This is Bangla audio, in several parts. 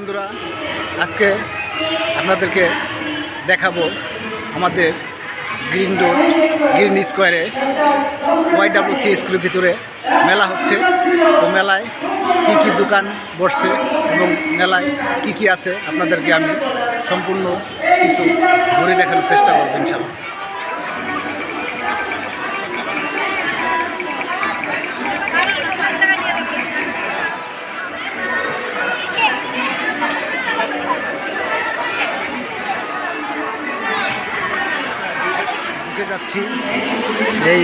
বন্ধুরা, আজকে আপনাদেরকে দেখাবো আমাদের গ্রিন রোড, গ্রিন স্কোয়ারে ওয়াইডাব্লিউসি স্কুলের ভিতরে মেলা হচ্ছে। তো মেলায় কি কি দোকান বসছে এবং মেলায় কি কি আছে, আপনাদেরকে আমি সম্পূর্ণ কিছু ঘুরে দেখানোর চেষ্টা করব ইনশাল্লাহ যাচ্ছি। এই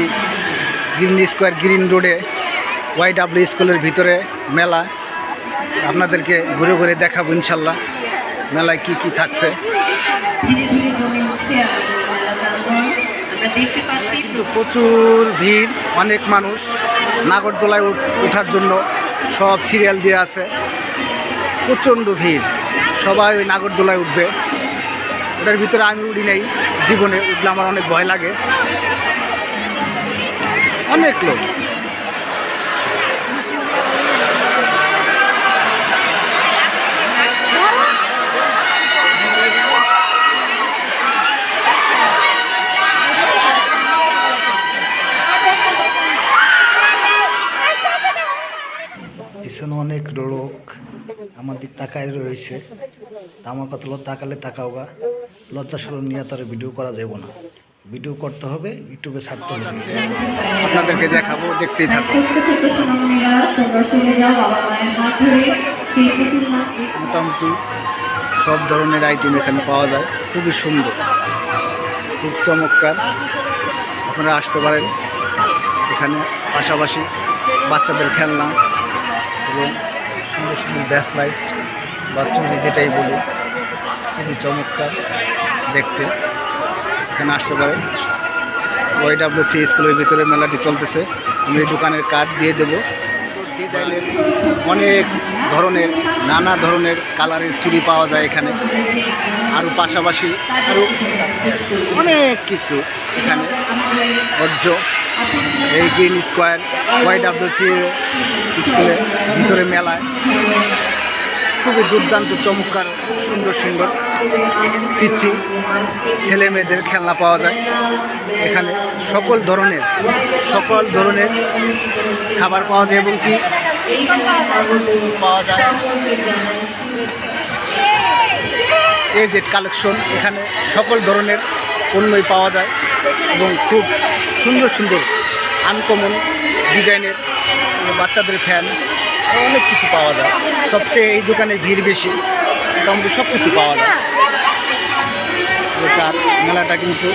গ্রিন স্কোয়ার, গ্রিন রোডে, ওয়াই ডাব্লিউ স্কুলের ভিতরে মেলা। আপনাদেরকে ঘুরে ঘুরে দেখাবো ইনশাল্লাহ মেলায় কি কি থাকছে। কিন্তু প্রচুর ভিড়, অনেক মানুষ। নাগরদোলায় ওঠার জন্য সব সিরিয়াল দিয়ে আছে। প্রচণ্ড ভিড়। সবাই ওই নাগরদোলায় উঠবে। ওটার ভিতরে আমি উঠি নেই, জীবনে উঠলে আমার অনেক ভয় লাগে। অনেক লোক। অনেক লোক আমার দিক তাকায় রয়েছে। আমার কথা তাকালে তাকাও গা। লজ্জা সরম নিয়ে তার ভিডিও করা যাব না। ভিডিও করতে হবে, ইউটিউবে ছাড়তে হবে। আপনাদেরকে দেখাবো, দেখতেই থাকো ছোট্ট ছোট্ট সোনামণিরা তোমরা চলে যাও বাবা মায়ের হাত ধরে সেই পুতুল নাচ দেখতে। মোটামুটি সব ধরনের আইটেম এখানে পাওয়া যায়। খুবই সুন্দর, খুব চমৎকার। আপনারা আসতে পারেন এখানে পাশাপাশি বাচ্চাদের খেলনা এবং সুন্দর সুন্দর ব্যাস লাইট বাচ্চাদের যেটাই বলি। খুবই চমৎকার দেখতে। এখানে আসতে পারেন ওয়াইডাব্লিউসি স্কুলের ভিতরে মেলাটি চলতেছে। আমি দোকানের কার্ড দিয়ে দেবো। ডিজাইনের অনেক ধরনের, নানা ধরনের কালারের চুড়ি পাওয়া যায় এখানে। আরও পাশাপাশি আরও অনেক কিছু এখানে অর্জ এই গ্রিন স্কোয়ার ওয়াইডাব্লিউসি স্কুলের ভিতরে মেলায়। খুবই দুর্দান্ত, চমৎকার, সুন্দর সুন্দর। পিচ্ছি ছেলে মেয়েদের খেলনা পাওয়া যায়। এখানে সকল ধরনের সকল ধরনের খাবার পাওয়া যায় এবং কি পাওয়া যায় কালেকশন এখানে সকল ধরনের পণ্যই পাওয়া যায় এবং খুব সুন্দর সুন্দর আনকমন ডিজাইনের বাচ্চাদের ফ্যান অনেক কিছু পাওয়া যায়। সবচেয়ে এই দোকানে ভিড় বেশি, মোটামুটি সব কিছু পাওয়া যায়। বেকার মেলাটা কিন্তু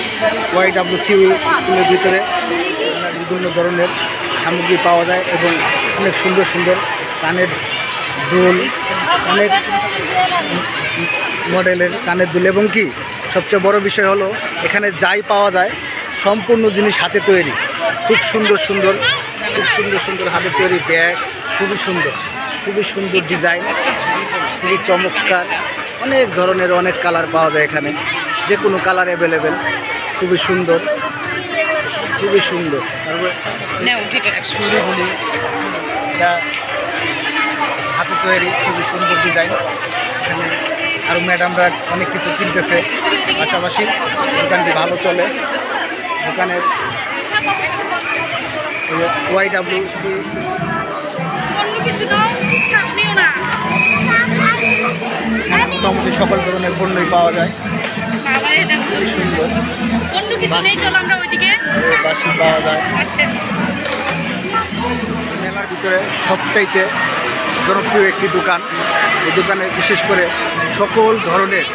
ওয়াইডাব্লিউসি স্কুলের ভিতরে বিভিন্ন ধরনের সামগ্রী পাওয়া যায় এবং অনেক সুন্দর সুন্দর কানের দুল, অনেক মডেলের কানের দুল এবং কি সবচেয়ে বড় বিষয় হলো এখানে যাই পাওয়া যায় সম্পূর্ণ জিনিস হাতে তৈরি। খুব সুন্দর সুন্দর, খুব সুন্দর সুন্দর হাতে তৈরি ব্যাগ, খুবই সুন্দর খুবই সুন্দর ডিজাইন, খুবই চমৎকার, অনেক ধরনের অনেক কালার পাওয়া যায় এখানে। যে কোনো কালার অ্যাভেলেবেল খুবই সুন্দর। খুবই সুন্দর। এটা হাতে তৈরি খুবই সুন্দর ডিজাইন এখানে আরও ম্যাডামরা অনেক কিছু কিনতেছে। পাশাপাশি দোকানটি ভালো চলে। দোকানের ওয়াই ডাব্লিউ সি অন্য কিছু নাও সামনেও না। মোটামুটি সকল ধরনের পণ্যই পাওয়া যায়। এটা খুবই সুন্দর। অন্য কিছু নেই চলো আমরা ওইদিকে। বাসি পাওয়া যায়। আচ্ছা। মেলার ভিতরে সবচাইতে জনপ্রিয় একটি দোকান। এই দোকানে বিশেষ করে সকল ধরনের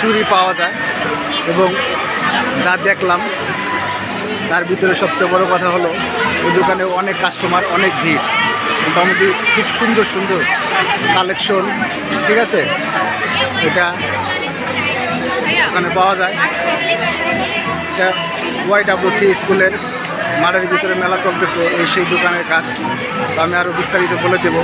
চুরি পাওয়া যায় এবং যা দেখলাম তার ভিতরে সবচেয়ে বড় কথা হলো এই দোকানে অনেক কাস্টমার অনেক ভিড়। মোটামুটি খুব সুন্দর সুন্দর কালেকশন ঠিক আছে? এটা ওখানে পাওয়া যায়। এটা ওয়াইডাব্লিউসি স্কুলের মাঠের ভিতরে মেলা চলতেছে, এই সেই দোকানের কাঠ। তো আমি আরও বিস্তারিত বলে দেবো।